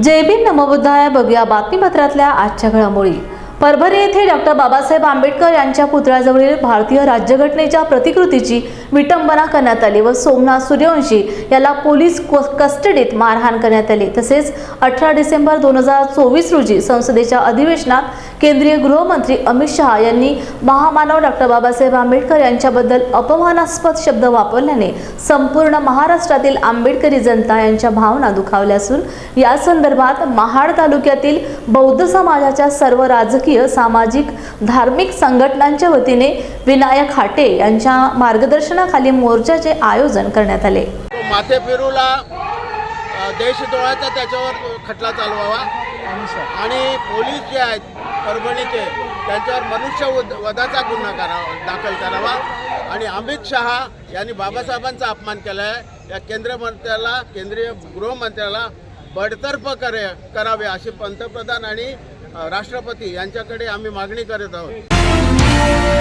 जय भीम नमोबुद्धाय बघूया बातमीपत्रातल्या आजच्या घडामोडी. परभणी येथे डॉक्टर बाबासाहेब आंबेडकर यांच्या पुतळ्याजवळील भारतीय राज्यघटनेच्या प्रतिकृतीची विटंबना करण्यात आली व सोमनाथ सूर्यवंशी याला पोलीस कस्टडीत मारहाण करण्यात आली. तसेच अठरा डिसेंबर दोन हजार चोवीस रोजी संसदेच्या अधिवेशनात केंद्रीय गृहमंत्री अमित शहा यांनी महामानव डॉक्टर बाबासाहेब आंबेडकर यांच्याबद्दल अपमानास्पद शब्द वापरल्याने संपूर्ण महाराष्ट्रातील आंबेडकरी जनता यांच्या भावना दुखावल्या असून या संदर्भात महाड तालुक्यातील बौद्ध समाजाच्या सर्व राजकीय राजकीय सामाजिक धार्मिक संघटनांच्या वतीने विनायक हाटे यांच्या मार्गदर्शनाखाली मोर्चाचे आयोजन करण्यात आले. माथे फिरूला देशद्रोहाचा त्याच्यावर खटला चालवावा. आणि पोलीस जे आहेत परभणीचे त्यांच्यावर मनुष्य वधाचा गुन्हा करावा दाखल करावा. आणि अमित शहा यांनी बाबासाहेबांचा अपमान केला आहे या केंद्रीय मंत्र्याला केंद्रीय गृहमंत्र्याला बडतर्फ करे करावे असे पंतप्रधान आणि राष्ट्रपती यांच्याकडे आम्ही मागणी करत आहोत.